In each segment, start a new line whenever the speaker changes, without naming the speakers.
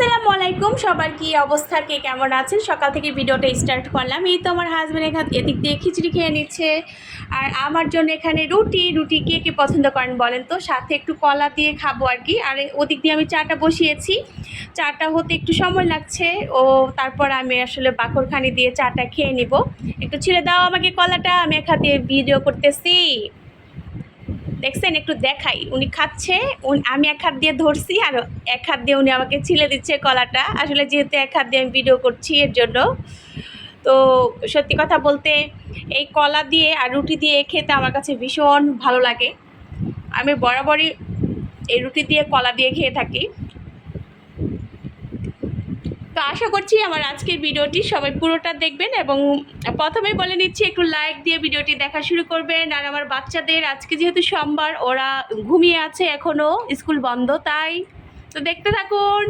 আসসালামু আলাইকুম। সবার কি অবস্থা? কে কেমন আছেন? সকাল থেকে ভিডিওটা স্টার্ট করলাম। এই তো আমার হাজব্যান্ড এখান এদিক দিয়ে খিচুড়ি খেয়ে নিচ্ছে। আর আমার জন্য এখানে রুটি। রুটি কে কে পছন্দ করেন বলেন তো? সাথে একটু কলা দিয়ে খাব আর কি। আর ওদিক দিয়ে আমি চাটা বসিয়েছি। চাটা হতে একটু সময় লাগছে। ও তারপর আমি আসলে বাকরখানি দিয়ে চাটা খেয়ে নিব। একটু ছেড়ে দাও আমাকে কলাটা। আমি একা দিয়ে ভিডিও করতেছি। দেখছেন, একটু দেখাই। উনি খাচ্ছে আমি এক হাত দিয়ে ধরছি আর এক হাত দিয়ে উনি আমাকে ছিলে দিচ্ছে কলাটা। আসলে যেহেতু এক হাত দিয়ে আমি ভিডিও করছি এর জন্য। তো সত্যি কথা বলতে, এই কলা দিয়ে আর রুটি দিয়ে খেতে আমার কাছে ভীষণ ভালো লাগে। আমি বরাবরই এই রুটি দিয়ে কলা দিয়ে খেয়ে থাকি। তো আশা করছি আমার আজকের ভিডিওটি সবাই পুরোটা দেখবেন এবং প্রথমেই বলে নিচ্ছি, একটু লাইক দিয়ে ভিডিওটি দেখা শুরু করবেন। আর আমার বাচ্চাদের, আজকে যেহেতু সোমবার, ওরা ঘুমিয়ে আছে এখনও স্কুল বন্ধ, তাই। তো দেখতে থাকুন।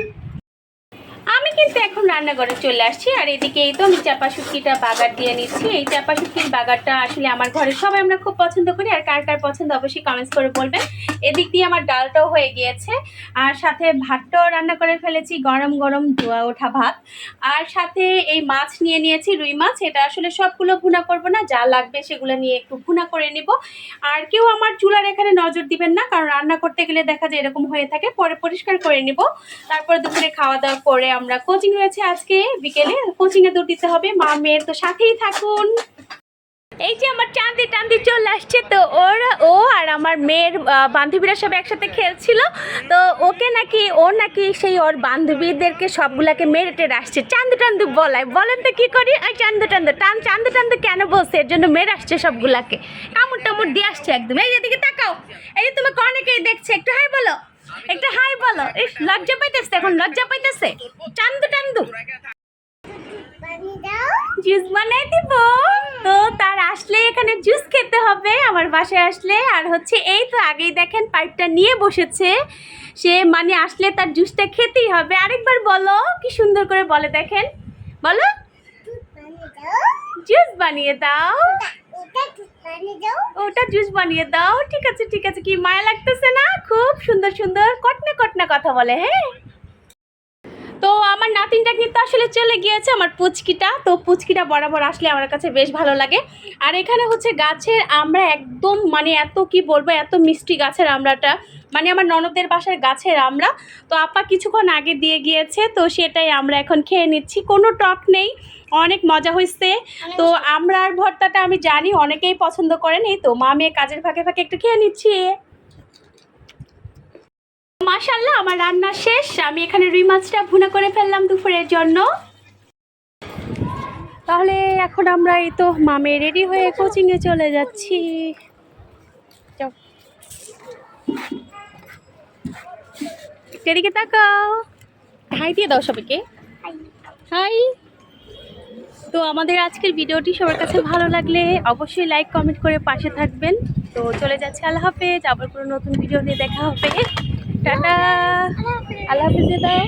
কিন্তু এখন রান্নাঘরে চলে আসছি। আর এদিকে এই তো আমি চাপা শুটকিটা বাগার দিয়ে নিচ্ছি। এই চাপা শুটকির বাগারটা আসলে আমার ঘরে সবাই আমরা খুব পছন্দ করি। আর কার কার পছন্দ অবশ্যই কমেন্টস করে বলবেন। এদিক দিয়ে আমার ডালটাও হয়ে গিয়েছে। আর সাথে ভাতটাও রান্না করে ফেলেছি। গরম গরম ধোয়া ওঠা ভাত। আর সাথে এই মাছ নিয়ে নিয়েছি, রুই মাছ। এটা আসলে সবগুলো ভুনা করব না। যা লাগবে সেগুলো নিয়ে একটু ভুনা করে নিব। আর কেউ আমার চুলার এখানে নজর দিবেন না। কারণ রান্না করতে গেলে দেখা যায় এরকম হয়ে থাকে। পরে পরিষ্কার করে নিব। তারপরে দুপুরে খাওয়া দাওয়া করে আমরা কোচিং রয়েছে আজকে বিকেলে। কোচিংয়ে দৌড় দিতে হবে মা মেয়ের তো সাথেই থাকুন। এই যে আমার চাঁদি টান্দি চলে আসছে, তো ওরা, ও আর আমার মেয়ের বান্ধবীরা সব একসাথে খেলছিল। তো ওকে নাকি, ও নাকি সেই ওর বান্ধবীদেরকে সবগুলাকে মেরে টেরে আসছে। চান্দু টান্দু বলায় বলেন তো কি করি? ওই চান্দু টান্দু টান, চান্দু টান্দু কেন বলছে? এর জন্য মেরে আসছে সবগুলাকে। কামড় টামড় দিয়ে আসছে একদম। এই এদিকে তাকাও। এই যে তোমাকে অনেকেই দেখছে। একটু হাই বলো। একটু হাই বলো। লজ্জা পাইতেছে এখন লজ্জা পাইতেছে। চান্দু টান্দু। জুস বানাই দিব। তো তার আসলে এখানে জুস খেতে হবে আমার বাসায় আসলে। আর হচ্ছে এই তো আগেই দেখেন পাইপটা নিয়ে বসেছে। সে মানে আসলে তার জুসটা খেতেই হবে। আরেকবার বলো কি সুন্দর করে বলে দেখেন। বলো। জুস বানিয়ে দাও। ওটা জুস বানিয়ে দাও। ঠিক আছে ঠিক আছে। কি মায়া লাগতেছে না? খুব সুন্দর সুন্দর, কটনা কটনা কথা বলে হ্যাঁ? তো আমার নাতিনটা কিন্তু আসলে চলে গিয়েছে আমার পুচকিটা। তো পুচকিটা বরাবর আসলে আমার কাছে বেশ ভালো লাগে। আর এখানে হচ্ছে গাছের আমরা একদম মানে এত কি বলব, এত মিষ্টি গাছের আমড়াটা মানে আমার ননদের বাসার গাছের আমরা। তো আপা কিছুক্ষণ আগে দিয়ে গিয়েছে, তো সেটাই আমরা এখন খেয়ে নিচ্ছি। কোনো টক নেই। অনেক মজা হয়েছে তো আমরার ভর্তাটা আমি জানি অনেকেই পছন্দ করেন। এই তো মা মেয়ে কাজের ফাঁকে ফাঁকে একটু খেয়ে নিচ্ছি। মাশাল্লাহ আমার রান্না শেষ। আমি এখানে রুই মাছটা ভুনা করে ফেললাম দুপুরের জন্য। তাহলে এখন আমরা এই তো মামে রেডি হয়ে কোচিংয়ে চলে যাচ্ছি। এদিকে তাকাও। হাই দিয়ে দাও সবাইকে। হাই। তো আমাদের আজকের ভিডিওটি সবার কাছে ভালো লাগলে অবশ্যই লাইক কমেন্ট করে পাশে থাকবেন। তো চলে যাচ্ছে আল্লাহ হাফেজ। আবার কোনো নতুন ভিডিও নিয়ে দেখা হবে। টাটা। আল্লাহ হাফেজ দাও।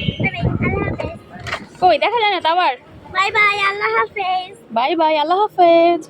কই দেখা যায় না আবার?
বাই বাই আল্লাহ হাফেজ।
বাই বাই আল্লাহ হাফেজ।